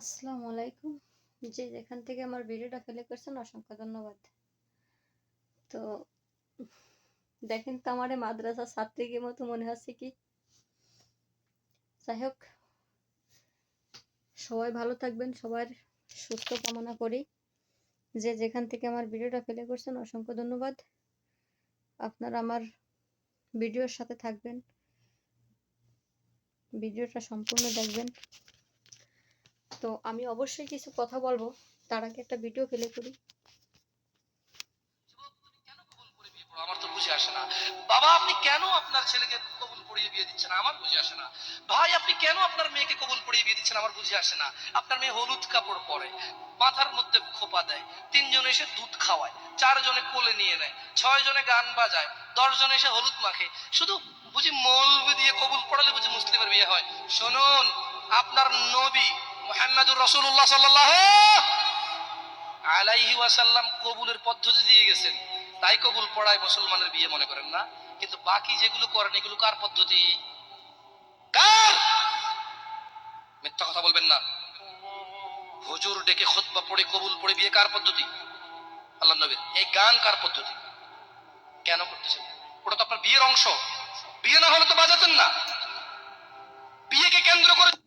আসসালামু আলাইকুম। যে যেখান থেকে আমার ভিডিওটা ফেলে করছেন, অসংখ্য ধন্যবাদ। তো, দেখেন তো আমার মাদ্রাসা ছাত্রীকে মতো মনে হচ্ছে কি? যাই হোক সবাই ভালো থাকবেন, সবার সুস্থ কামনা করি। যে, যেখান থেকে আমার ভিডিওটা ফেলে করছেন, অসংখ্য ধন্যবাদ। আপনারা আমার ভিডিওর সাথে থাকবেন। ভিডিওটা সম্পূর্ণ দেখবেন। তো আমি অবশ্যই কিছু কথা বলব। তার আগে একটা ভিডিও প্লে করি। আমার তো বুঝে আসে না। বাবা, আপনি কেন আপনার ছেলেকে কবুল বিয়ে দিচ্ছেন? আমার বুঝে আসে না। ভাই, আপনি কেন আপনার মেয়েকে কবুল বিয়ে দিচ্ছেন? আমার বুঝে আসে না। আপনার মেয়ে হলুদ কাপড় পরে, মাথার মধ্যে খোপা দেয়, তিনজন এসে দুধ খাওয়ায়, চারজনে কোলে নিয়ে নেয় ছয় জনে গান বাজায় দশ জন এসে হলুদ মাখে। শুধু বুঝি মৌলবি দিয়ে কবুল পড়ালে বুঝি মুসলিমের বিয়ে হয়? শুনুন, আপনার নবী মোহাম্মদুর রসুল্লাহ সাল্লাহ আলাইহি ওয়াসাল্লাম কবুলের পদ্ধতি দিয়ে গেছেন। তাই কবুল পড়ায় মুসলমানের বিয়ে মনে করেন না। কিন্তু বাকি যেগুলো করেন, এগুলো কার পদ্ধতি? কার? মিথ্যা কথা বলবেন না। হুজুর ডেকে খুতবা পড়ে, কবুল পড়ে, বিয়ে কার পদ্ধতি? আল্লাহ নবীর। এই গান কার পদ্ধতি? কেন করতেছেন? ওটা তো আপনার বিয়ের অংশ। বিয়ে না হলে তো বাজাতেন না। বিয়েকে কেন্দ্র করে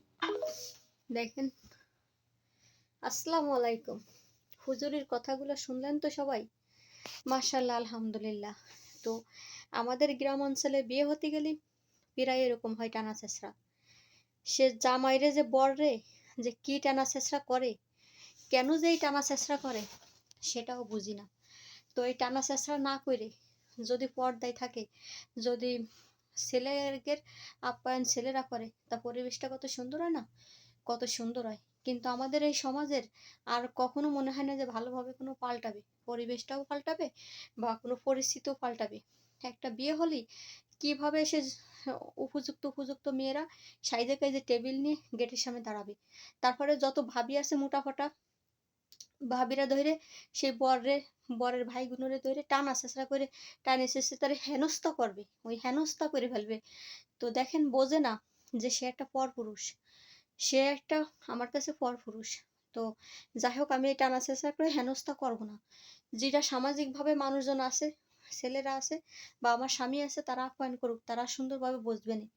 দেখেন। আসসালামু আলাইকুম হুজুরির কথাগুলো শুনলেন তো সবাই? মাশাল্লাহ আলহামদুলিল্লাহ। তো আমাদের গ্রাম অঞ্চলে বিয়ে হতে গেলে প্রায় এরকম হয় টানা চেঁচড়া সে জামাইরে যে বর রে যে কি টানা চেঁচড়া করে, কেন যে এই টানা চেঁচড়া করে, সেটাও বুঝি না। তো এই টানা চেঁচড়া না করে যদি পর্দায় থাকে, যদি ছেলেদের আপ্যায়ন ছেলেরা করে, তা পরিবেশটা কত সুন্দর হয় না? কত সুন্দর হয়। কিন্তু আমাদের এই সমাজের আর কখনো মনে হয় না যে ভালোভাবে কোনো পাল্টাবে। পরিবেশটাও পাল্টাবে বা কোনো পরিস্থিতিও পাল্টাবে। একটা বিয়ে হলেই কীভাবে সে উপযুক্ত উপযুক্ত মেয়েরা সাইজে কাইজে টেবিল নিয়ে গেটের সামনে দাঁড়াবে? তারপরে যত ভাবি আছে মোটাফোটা ভাবিরা ধরে সেই বরের বরের ভাইগুলোরে ধরে টানা চেঁচড়া করে, টানে শেষে তারে হেনস্থা করবে। ওই হেনস্থা করে ফেলবে। তো দেখেন বোঝে না যে সে একটা পরপুরুষ। সে একটা আমার কাছে পরপুরুষ। তো যাই হোক আমি এই টানা চেষ্টা করে হেনস্থা করব না। যেটা সামাজিকভাবে মানুষজন আছে, ছেলেরা আছে বা আমার স্বামী আছে, তারা আপ্যায়ন করুক, তারা সুন্দরভাবে বসবে না।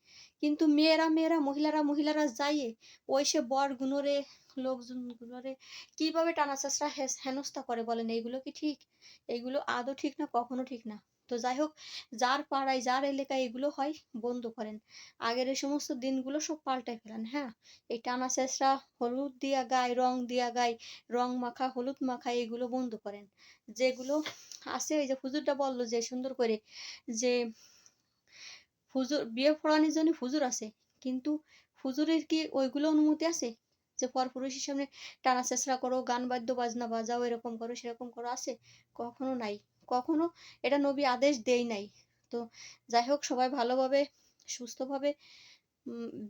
কিন্তু মেয়েরা মেয়েরা, মহিলারা মহিলারা যাইয়ে ওই সে বর গুণরে, লোকজন গুলোরে কীভাবে টানা চেষ্টা হেনস্থা করে বলেন, এইগুলো কি ঠিক? এইগুলো আদৌ ঠিক না, কখনো ঠিক না। তো যাই হোক যার পাড়ায়, যার এলাকায় এগুলো হয়, বন্ধ করেন। আগের এই সমস্ত দিনগুলো সব পাল্টাই ফেলেন হ্যাঁ? এই টানা চেঁচড়া হলুদ দিয়া গায়, রং দিয়া গায়, রং মাখা, হলুদ মাখা, এগুলো বন্ধ করেন। যেগুলো আছে, ওই যে হুজুরটা বলল যে, সুন্দর করে যে, হুজুর, বিয়ে পড়ানোর জন্য হুজুর আছে, কিন্তু হুজুরের কি ওইগুলো অনুমতি আছে? যে, পরপুরুষের সামনে টানা চেঁচড়া করো, গান বাদ্য, বাজনা বাজাও, এরকম করো, সেরকম করো আছে? কখনো নাই। কখনো এটা নবী আদেশ দেই নাই। তো যাই হোক সবাই ভালোভাবে, সুস্থভাবে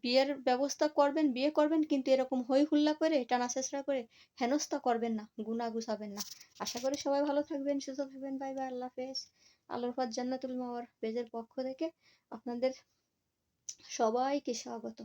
বিয়ের ব্যবস্থা করবেন, বিয়ে করবেন, কিন্তু এরকম হই হুল্লা করে, টানা চেঁচড়া করে হেনস্থা করবেন না গুনা গুছাবেন না। আশা করি সবাই ভালো থাকবেন, সুস্থ থাকবেন। বাই বাই, আল্লাহ হাফেজ। পর জান্নাতুল মাওয়ার পেজের পক্ষ থেকে আপনাদের সবাইকে স্বাগত।